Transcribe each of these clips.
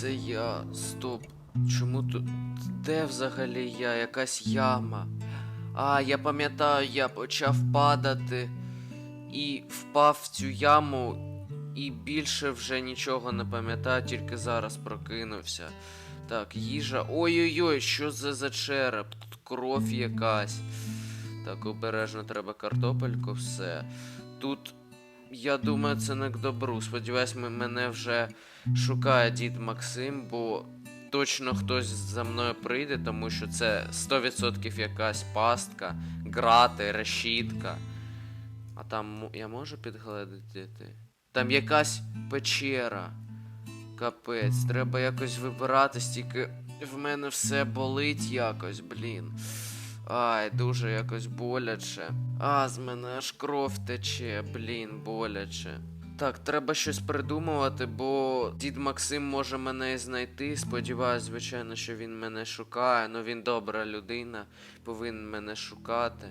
Це я? Стоп. Чому тут. Де взагалі я? Якась яма. А, я пам'ятаю, я почав падати і впав в цю яму, і більше вже нічого не пам'ятаю, тільки зараз прокинувся. Так, їжа. Ой-ой-ой, що це за череп? Тут кров якась. Так, обережно треба картопельку, все. Тут, я думаю, це не к добру. Сподіваюсь, м- мене вже шукає дід Максим, бо точно хтось за мною прийде, тому що це 100% якась пастка, грати, решітка. А там я можу підгледіти? Там якась печера. Капець, треба якось вибиратись, тільки в мене все болить якось, блін. Ай, дуже якось боляче. А, з мене аж кров тече, блін, боляче. Так, треба щось придумувати, бо дід Максим може мене і знайти. Сподіваюсь, звичайно, що він мене шукає. Ну він добра людина, повинен мене шукати.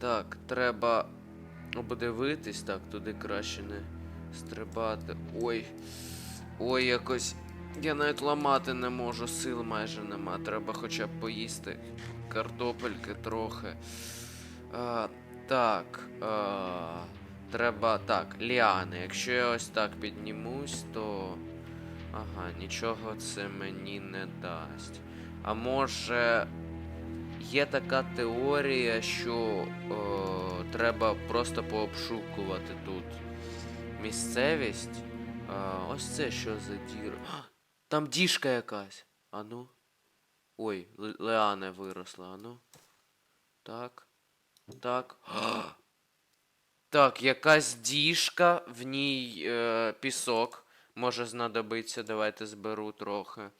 Так, треба обдивитись, так, туди краще не стрибати. Ой. Ой, якось. Я навіть ламати не можу, сил майже нема. Треба хоча б поїсти картопельки трохи. А, так. А, треба. Так, ліани. Якщо я ось так піднімусь, то. Ага, нічого це мені не дасть. А може. Є така теорія, що о, треба просто пообшукувати тут місцевість. А, ось це що за діра. Там діжка якась. Ану. Ой, Ле- Леане виросла, ану. Так. Так. Так, якась діжка, в ній е, пісок. Може знадобиться, давайте зберу трохи.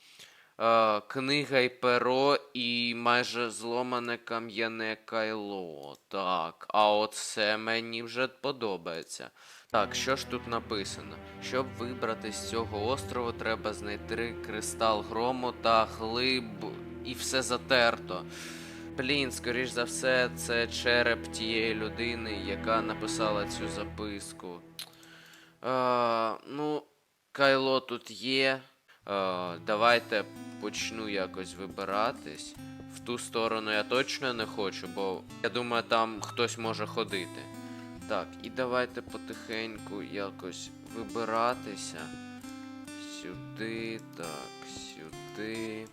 Е, книга і перо і майже зломане кам'яне кайло. Так, а оце мені вже подобається. Так, що ж тут написано? Щоб вибрати з цього острову, треба знайти кристал грому та глиб і все затерто. Блін, скоріш за все, це череп тієї людини, яка написала цю записку. А, ну, Кайло тут є. А, давайте почну якось вибиратись. В ту сторону я точно не хочу, бо я думаю, там хтось може ходити. Так, і давайте потихеньку якось вибиратися. Сюди, так, сюди.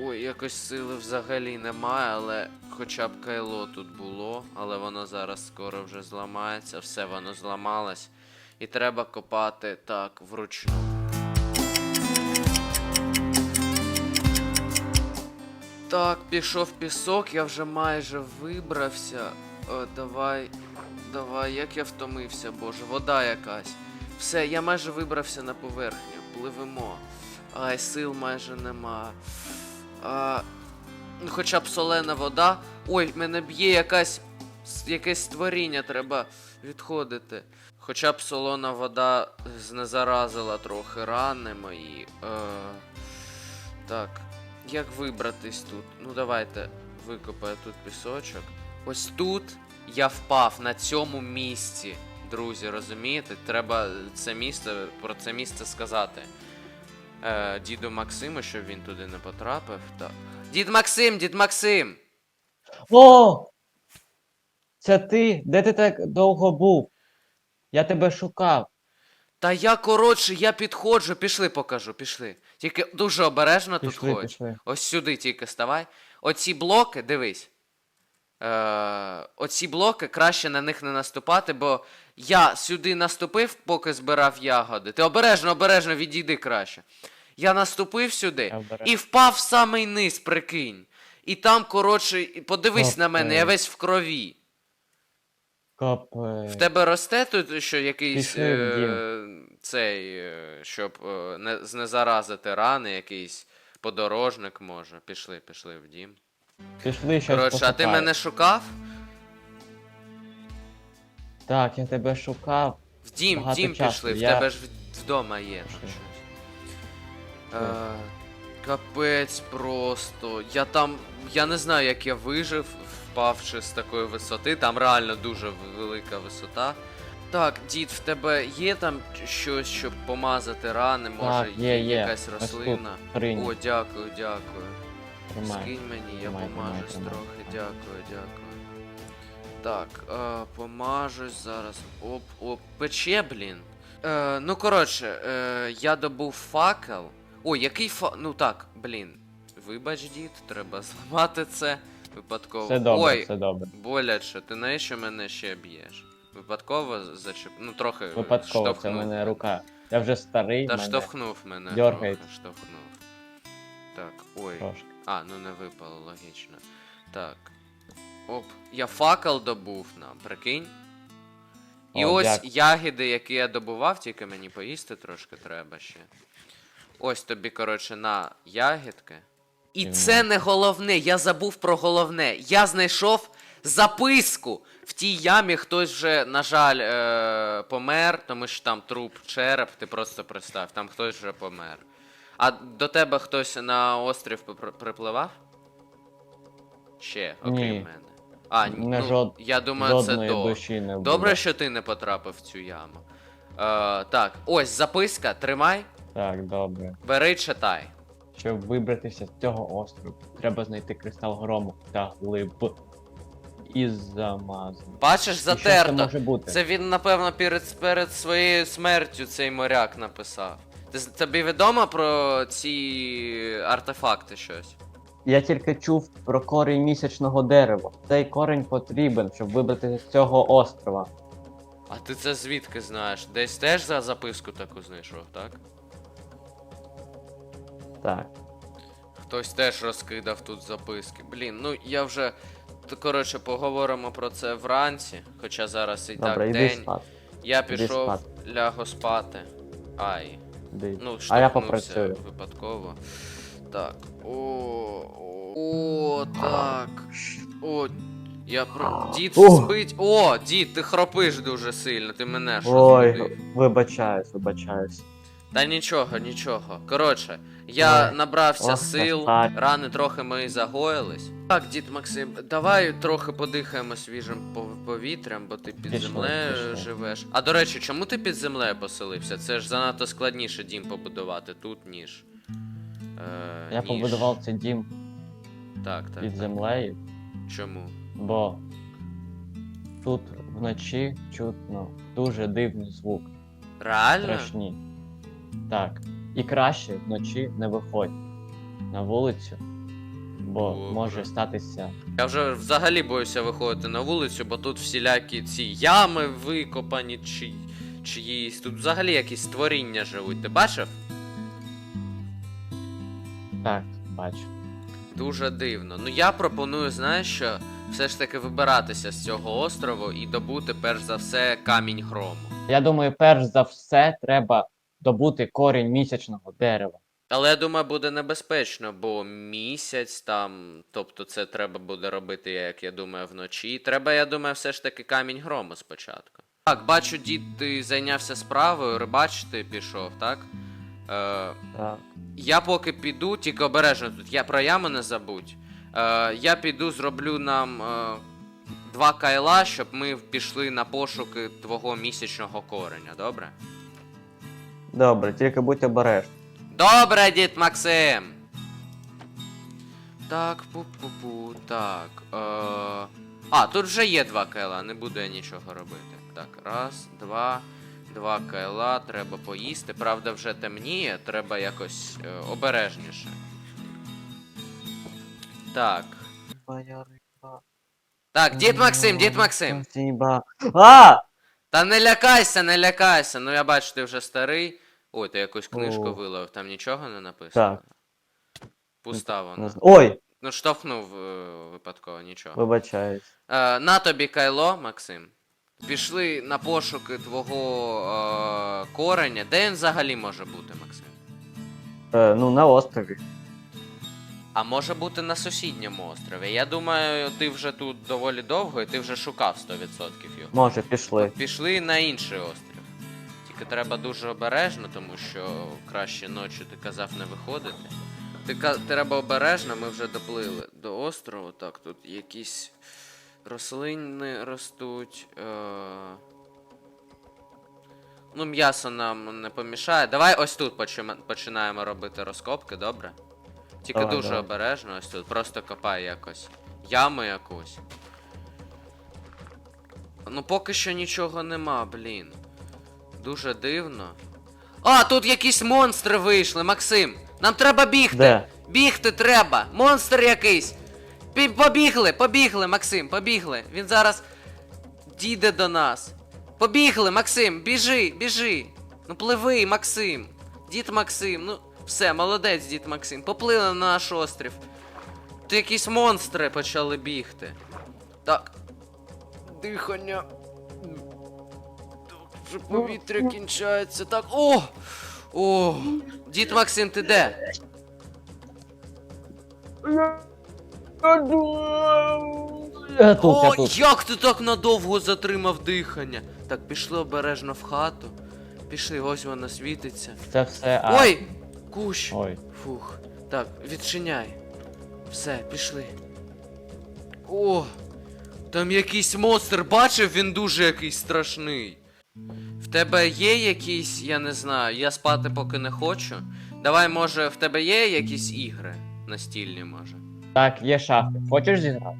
Ой, якось сили взагалі немає, але хоча б кайло тут було, але воно зараз скоро вже зламається, все воно зламалось. І треба копати так вручну. Так, пішов пісок, я вже майже вибрався. О, давай, давай, як я втомився, боже, вода якась. Все, я майже вибрався на поверхню. Пливемо. Ай, сил майже нема. А, ну, хоча б солена вода. Ой, мене б'є якась. Якесь створіння, треба відходити. Хоча б солона вода знезаразила трохи рани мої. Е, так, як вибратись тут? Ну давайте викопаю тут пісочок. Ось тут я впав на цьому місці. Друзі, розумієте? Треба це місце про це місце сказати. Е, діду Максиму, щоб він туди не потрапив. Так. Дід Максим, дід Максим! О! Це ти? Де ти так довго був? Я тебе шукав. Та я коротше, я підходжу, пішли покажу, пішли. Тільки дуже обережно тут Пішли, ходь. пішли. Ось сюди тільки ставай. Оці блоки, дивись. Е, оці блоки краще на них не наступати, бо я сюди наступив, поки збирав ягоди. Ти обережно, обережно відійди краще. Я наступив сюди обережно. і впав в самий низ, прикинь. І там, коротше, подивись на мене, я весь в крові. Капець. В тебе росте тут що якийсь Пішли е, цей, е, щоб е, не, знезаразити рани, якийсь подорожник може. Пішли, пішли в дім. Пішли щось Коротше, а ти мене шукав? Так, я тебе шукав. В дім, в Багато дім часу, пішли, в я- тебе ж в- вдома є там Пішли. щось. Е, капець просто. Я там. Я не знаю, як я вижив, впавши з такої висоти. Там реально дуже велика висота. Так, дід, в тебе є там щось, щоб помазати рани, може, Так, є, є. якась Ось рослина. тут, Хрінь, О, дякую, дякую. тримай. Скинь мені, я Тримай, помажусь тримай, трохи, тримай. дякую, дякую. Так, е, помажусь зараз. Оп, оп, пече, блін. Е, ну, коротше, е, я добув факел. Ой, який фа. Ну так, блін. Вибач, дід, треба зламати це. Випадково. Все добре, Ой, все добре. боляче, ти навіщо мене ще б'єш? Випадково зачеп... Ну, трохи Випадково, це в штовхнув. мене рука. Я вже старий, Та мене штовхнув мене. дьоргається. трохи, штовхнув. Так, ой. трошки. А, ну не випало, логічно. Так. Оп, я факел добув нам, прикинь. І О, ось дякую. ягіди, які я добував, тільки мені поїсти трошки треба ще. Ось тобі, коротше, на ягідки. І Дивно. це не головне, я забув про головне. Я знайшов записку. В тій ямі хтось вже, на жаль, е- помер, тому що там труп, череп, ти просто представ, там хтось вже помер. А до тебе хтось на острів припливав? Ще, окрім Ні. мене. А, ні, Не ну, жод- я думаю, це Жодної до. душі не було. Добре, що ти не потрапив в цю яму. Е, так, ось записка, тримай, Так, добре. бери, читай. Щоб вибратися з цього острову, треба знайти кристал грому та глиб. І замазати. Бачиш, що це може бути? Це він, напевно, перед, перед своєю смертю цей моряк написав. Ти, тобі відомо про ці артефакти щось? Я тільки чув про корінь місячного дерева. Цей корінь потрібен, щоб вибратися з цього острова. А ти це звідки знаєш? Десь теж за записку таку знайшов, так? Так. Хтось теж розкидав тут записки. Блін, ну я вже. Коротше, поговоримо про це вранці, хоча зараз і Добре, так іди день. спати. Я Іди пішов спати. лягу спати. Ай. Іди. Ну, а я штовхнувся попрацюю. випадково. Так. О, о, о, так. О, я про. Дід О! спить. О, дід, ти хропиш дуже сильно, ти мене що Ой, вибачаюсь, вибачаюсь. Та нічого, нічого. Коротше, я Ой. набрався Ох, сил, рани трохи мої загоїлись. Так, дід Максим, давай трохи подихаємо свіжим повітрям, бо ти під землею живеш. А до речі, чому ти під землею поселився? Це ж занадто складніше дім побудувати тут, ніж. Е, Я ніж... побудував цей дім Так, так. під так. землею, Чому? бо тут вночі чутно дуже дивний звук. Реально? Страшні. Так. І краще вночі не виходь на вулицю, бо може статися. Я вже взагалі боюся виходити на вулицю, бо тут всілякі ці ями викопані, чи чиїсь. Тут взагалі якісь створіння живуть. Ти бачив? Так, бачу. Дуже дивно. Ну я пропоную, знаєш що, все ж таки вибиратися з цього острову і добути перш за все камінь грому. Я думаю, перш за все треба добути корінь місячного дерева. Але я думаю, буде небезпечно, бо місяць там, тобто це треба буде робити, як я думаю, вночі. Треба, я думаю, все ж таки камінь грому спочатку. Так, бачу, дід, ти зайнявся справою, рибачити пішов, так? Е, Так. я поки піду, тільки обережно тут, я про яму не забудь. Е, я піду, зроблю нам е, два кайла, щоб ми пішли на пошуки твого місячного кореня, добре? Добре, тільки будь обережний. Добре, дід Максим. Так, пу-пу-пу, так. Е... А, тут вже є два кайла, не буду я нічого робити. Так, раз, два, два кайла, треба поїсти. Правда, вже темніє, треба якось е, обережніше. Так. Так, дід Максим, дід Максим. А! Та не лякайся, не лякайся. Ну я бачу, ти вже старий. Ой, ти якусь книжку О. вилив, там нічого не написано. Так. Пуста вона. Ой, Ну, штовхнув е, випадково, нічого. вибачаюсь. Е, на тобі кайло, Максим. Пішли на пошуки твого е, кореня. Де він взагалі може бути, Максим? Е, ну, на острові. А може бути на сусідньому острові. Я думаю, ти вже тут доволі довго і ти вже шукав 100% його. Може, пішли. Пішли на інший острів. Тільки треба дуже обережно, тому що краще ночі ти казав не виходити. Ти треба обережно, ми вже доплили до острову. Так, тут якісь рослини ростуть. Е... Ну, м'ясо нам не помішає. Давай ось тут починаємо робити розкопки, добре? Тільки Давай, дуже давай. обережно ось тут. Просто копай якось. Яму якусь. Ну поки що нічого нема, блін. Дуже дивно. А, тут якісь монстри вийшли, Максим! Нам треба бігти! Де? Бігти треба! Монстр якийсь! Пі- Побігли, побігли, Максим, побігли. Він зараз дійде до нас. Побігли, Максим, біжи, біжи. Ну пливи, Максим. Дід Максим, ну все, молодець, дід Максим. Поплили на наш острів. Тут якісь монстри почали бігти. Так. Дихання. Вже повітря кінчається. Так. О! О! Дід Максим, ти де? Я тут, я О, тут. як ти так надовго затримав дихання? Так, пішли обережно в хату. Пішли, ось вона світиться. Це все. А... Ой! Кущ! Ой. Фух. Так, відчиняй. Все, пішли. О! Там якийсь монстр, бачив, він дуже якийсь страшний. В тебе є якісь, я не знаю, я спати поки не хочу. Давай, може, в тебе є якісь ігри настільні, може. Так, є шахи. Хочеш зіграти?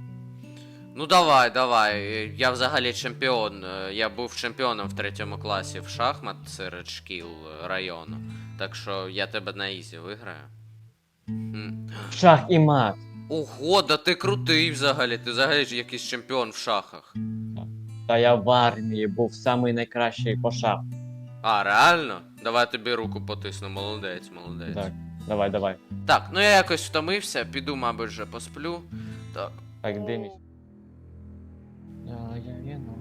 Ну давай, давай. Я взагалі чемпіон. Я був чемпіоном в третьому класі в шахмат серед шкіл району. Так що я тебе на ізі виграю. Шах і мат. Ого, да ти крутий взагалі. Ти взагалі ж якийсь чемпіон в шахах. Та я в армії був самий найкращий по. А, реально? Давай тобі руку потисну, молодець, молодець. Так, давай, давай. Так, ну я якось втомився, піду, мабуть, вже посплю. Так. Так, димісь. Я, я, я, ну,